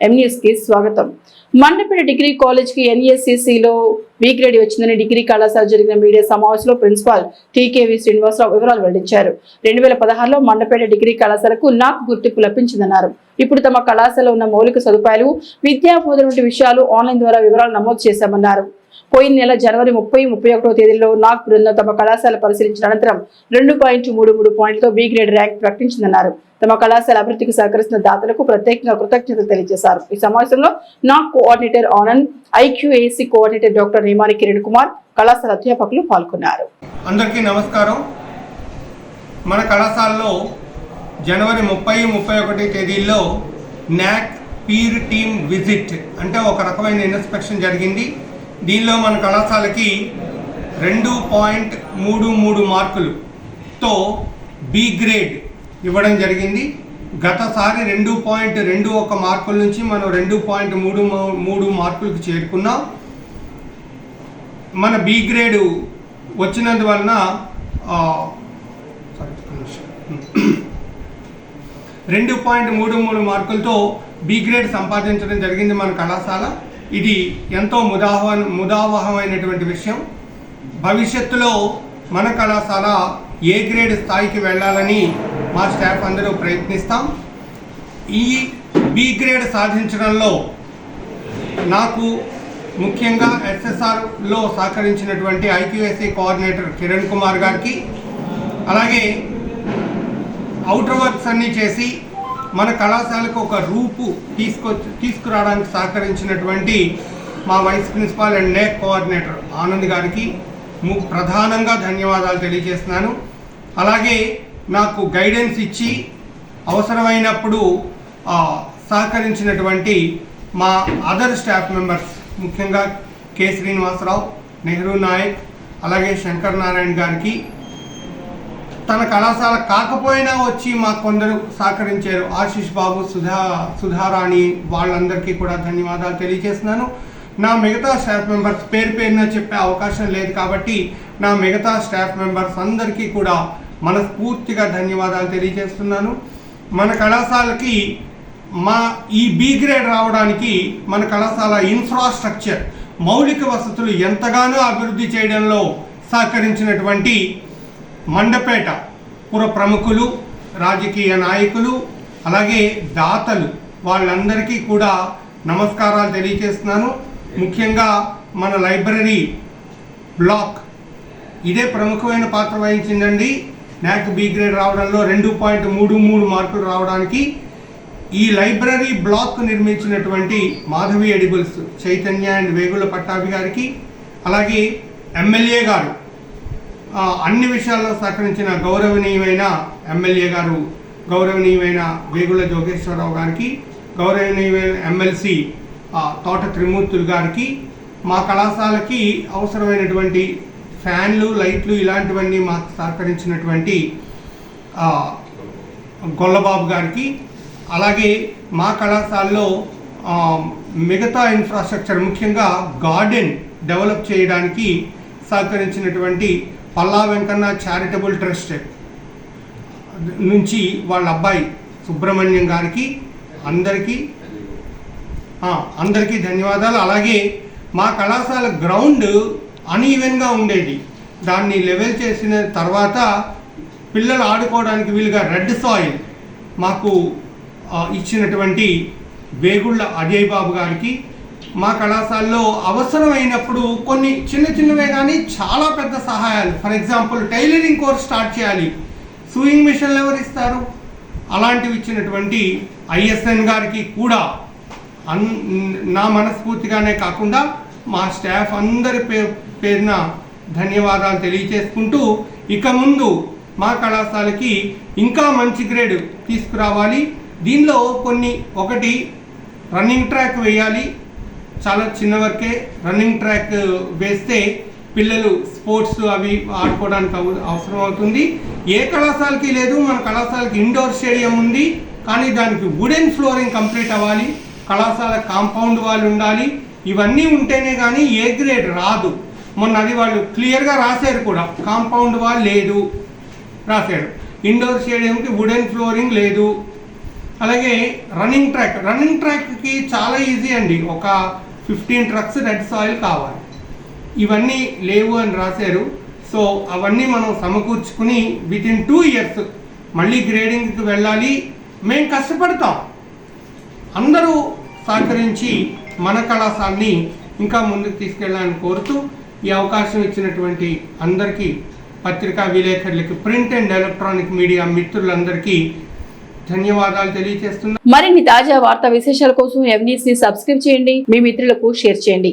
M News స్వాగతం. Mandapeta degree కాలేజ్కి ఎన్ఎస్సిసిలో బి గ్రేడ్ వచ్చిందని డిగ్రీ కళాశాల జరిగిన మీడియా సమావేశంలో ప్రిన్సిపాల్ టీకేవి శ్రీనివాసరావు వివరాలు వెల్లడించారు. రెండు వేల పదహారులో మండపేట డిగ్రీ కళాశాలకు నాకు గుర్తింపు లభించిందన్నారు. ఇప్పుడు తమ కళాశాలలో ఉన్న మౌలిక సదుపాయాలు విద్యా బోధన వంటి విషయాలు ఆన్లైన్ ద్వారా వివరాలు నమోదు చేశామన్నారు. పోయిన నెల జనవరి ముప్పై ముప్పై ఒకటో తేదీలో నాక్ బృందం తమ కళాశాల పరిశీలించిన అనంతరం రెండు పాయింట్ మూడు మూడు పాయింట్లతో బి గ్రేడ్ ర్యాంక్ ప్రకటించిందన్నారు. తమ కళాశాల అభివృద్ధికి సహకరిస్తున్న దాతలకు ప్రత్యేకంగా కృతజ్ఞతలు తెలియజేశారు. ఈ సమావేశంలో NAAC coordinator Anand IQAC coordinator doctor Ramani Kiran Kumar కళాశాల అధ్యాపకులు పాల్గొన్నారు. అందరికీ నమస్కారం. మన కళాశాలలో జనవరి ముప్పై ముప్పై ఒకటి తేదీల్లో నాక్ పీర్ టీమ్ విజిట్ అంటే ఒక రకమైన ఇన్స్పెక్షన్ జరిగింది. దీనిలో మన కళాశాలకి రెండు పాయింట్ మూడు మూడు మార్కులుతో బి గ్రేడ్ ఇవ్వడం జరిగింది. గతసారి రెండు పాయింట్ రెండు ఒక మార్కుల నుంచి మనం రెండు పాయింట్ మూడు మూ- మూడు మార్కులకు చేరుకున్నాం. మన బి గ్రేడ్ వచ్చినందువలన రెండు పాయింట్ మూడు మూడు మార్కులతో బి గ్రేడ్ సంపాదించడం జరిగింది మన కళాశాల. ఇది ఎంతో ముదాహ ముదావహమైనటువంటి విషయం. భవిష్యత్తులో మన కళాశాల ఏ గ్రేడ్ స్థాయికి వెళ్ళాలని మా స్టాఫ్ అందరూ ప్రయత్నిస్తాం. ఈ బి గ్రేడ్ సాధించడంలో నాకు ముఖ్యంగా ఎస్ఎస్ఆర్లో సహకరించినటువంటి ఐక్యూఎస్సీ కోఆర్డినేటర్ కిరణ్ కుమార్ గారికి అలాగే అవుటర్ వర్క్స్ అన్నీ చేసి మన కళాశాలకు ఒక రూపు తీసుకొ తీసుకురావడానికి సహకరించినటువంటి మా vice principal and NAAC coordinator Anand గారికి ము- ప్రధానంగా ధన్యవాదాలు తెలియజేస్తున్నాను. అలాగే నాకు గైడెన్స్ ఇచ్చి అవసరమైనప్పుడు సహకరించినటువంటి మా అదర్ స్టాఫ్ మెంబర్స్ ముఖ్యంగా కె శ్రీనివాసరావు నెహ్రూ నాయక్ అలాగే శంకర్ నారాయణ గారికి తన కళాశాల కాకపోయినా వచ్చి మా కొందరు సహకరించారు. ఆశీష్ బాబు సుధా సుధారాణి వాళ్ళందరికీ కూడా ధన్యవాదాలు తెలియజేస్తున్నాను. నా మిగతా స్టాఫ్ మెంబర్స్ పేరు పేరున చెప్పే అవకాశం లేదు కాబట్టి నా మిగతా స్టాఫ్ మెంబర్స్ అందరికీ కూడా మనస్ఫూర్తిగా ధన్యవాదాలు తెలియజేస్తున్నాను. మన కళాశాలకి మా ఈ బి గ్రేడ్ రావడానికి మన కళాశాల ఇన్ఫ్రాస్ట్రక్చర్ మౌలిక వసతులు ఎంతగానో అభివృద్ధి చేయడంలో సహకరించినటువంటి మండపేట పుర ప్రముఖులు రాజకీయ నాయకులు అలాగే దాతలు వాళ్ళందరికీ కూడా నమస్కారాలు తెలియజేస్తున్నాను. ముఖ్యంగా మన లైబ్రరీ బ్లాక్ ఇదే ప్రముఖమైన పాత్ర వహించిందండి. నాకు బి గ్రేడ్ రావడంలో రెండు పాయింట్ మూడు మూడు మార్కులు రావడానికి ఈ లైబ్రరీ బ్లాక్ నిర్మించినటువంటి మాధవి ఎడిబుల్స్ చైతన్య అండ్ వేగుల పట్టాభి గారికి అలాగే ఎమ్మెల్యే గారు అన్ని విషయాల్లో సహకరించిన గౌరవనీయమైన ఎమ్మెల్యే గారు గౌరవనీయమైన వేగుల జోగేశ్వరరావు గారికి గౌరవనీయమైన ఎమ్మెల్సీ తోట త్రిమూర్తులు గారికి మా కళాశాలకి అవసరమైనటువంటి ఫ్యాన్లు లైట్లు ఇలాంటివన్నీ మాకు సహకరించినటువంటి గొల్లబాబు గారికి అలాగే మా కళాశాలలో మిగతా ఇన్ఫ్రాస్ట్రక్చర్ ముఖ్యంగా గార్డెన్ డెవలప్ చేయడానికి సహకరించినటువంటి పల్లా వెంకన్న చారిటబుల్ ట్రస్ట్ నుంచి వాళ్ళ అబ్బాయి సుబ్రహ్మణ్యం గారికి అందరికీ అందరికీ ధన్యవాదాలు. అలాగే మా కళాశాల గ్రౌండ్ అన్ఈవెన్గా ఉండేది. దాన్ని లెవెల్ చేసిన తర్వాత పిల్లలు ఆడుకోవడానికి వీలుగా రెడ్ సాయిల్ మాకు ఇచ్చినటువంటి వేగుళ్ళ అజయ్ బాబు గారికి మా కళాశాలలో అవసరమైనప్పుడు కొన్ని చిన్న చిన్నవే కానీ చాలా పెద్ద సహాయాలు. For example tailoring course start చేయాలి. సూయింగ్ మిషన్లు ఎవరు ఇస్తారు? అలాంటివి ఇచ్చినటువంటి ఐఎస్ఎన్ గారికి కూడా అన్ నా మనస్ఫూర్తిగానే కాకుండా మా స్టాఫ్ అందరి పే పేరున ధన్యవాదాలు తెలియజేసుకుంటూ ఇక ముందు మా కళాశాలకి ఇంకా మంచి గ్రేడ్ తీసుకురావాలి. దీనిలో కొన్ని ఒకటి రన్నింగ్ ట్రాక్ వేయాలి. చాలా చిన్న వరకే రన్నింగ్ ట్రాక్ వేస్తే పిల్లలు స్పోర్ట్స్ అవి ఆడుకోవడానికి అవసరం అవుతుంది. ఏ కళాశాలకి లేదు మన కళాశాలకి ఇండోర్ స్టేడియం ఉంది. కానీ దానికి వుడెన్ ఫ్లోరింగ్ కంప్లీట్ అవ్వాలి. కళాశాల కాంపౌండ్ వాళ్ళు ఉండాలి. ఇవన్నీ ఉంటేనే కానీ ఏ గ్రేడ్ రాదు. మొన్న అది వాళ్ళు క్లియర్గా రాశారు కూడా. కాంపౌండ్ వాల్ లేదు. రాశారు. ఇండోర్ స్టేడియంకి వుడెన్ ఫ్లోరింగ్ లేదు. అలాగే రన్నింగ్ ట్రాక్ రన్నింగ్ ట్రాక్కి చాలా ఈజీ అండి. ఒక ఫిఫ్టీన్ ట్రక్స్ రెడ్ సాయిల్ కావాలి. ఇవన్నీ లేవు అని రాశారు. సో అవన్నీ మనం సమకూర్చుకుని విత్ ఇన్ టూ ఇయర్స్ మళ్ళీ గ్రేడింగ్కి వెళ్ళాలి. మేము కష్టపడతాం. అందరూ సహకరించి మన కళాశాలని ఇంకా ముందుకు తీసుకెళ్ళాలని కోరుతూ ఈ అవకాశం ఇచ్చినటువంటి అందరికీ పత్రికా విలేకరులకి ప్రింట్ అండ్ ఎలక్ట్రానిక్ మీడియా మిత్రులందరికీ ధన్యవాదాలు తెలియజేస్తున్నా మరిన్ని తాజా వార్తా విశేషాల కోసం ఎవ్నీస్ని సబ్స్క్రైబ్ చేయండి. మీ మిత్రులకు షేర్ చేయండి.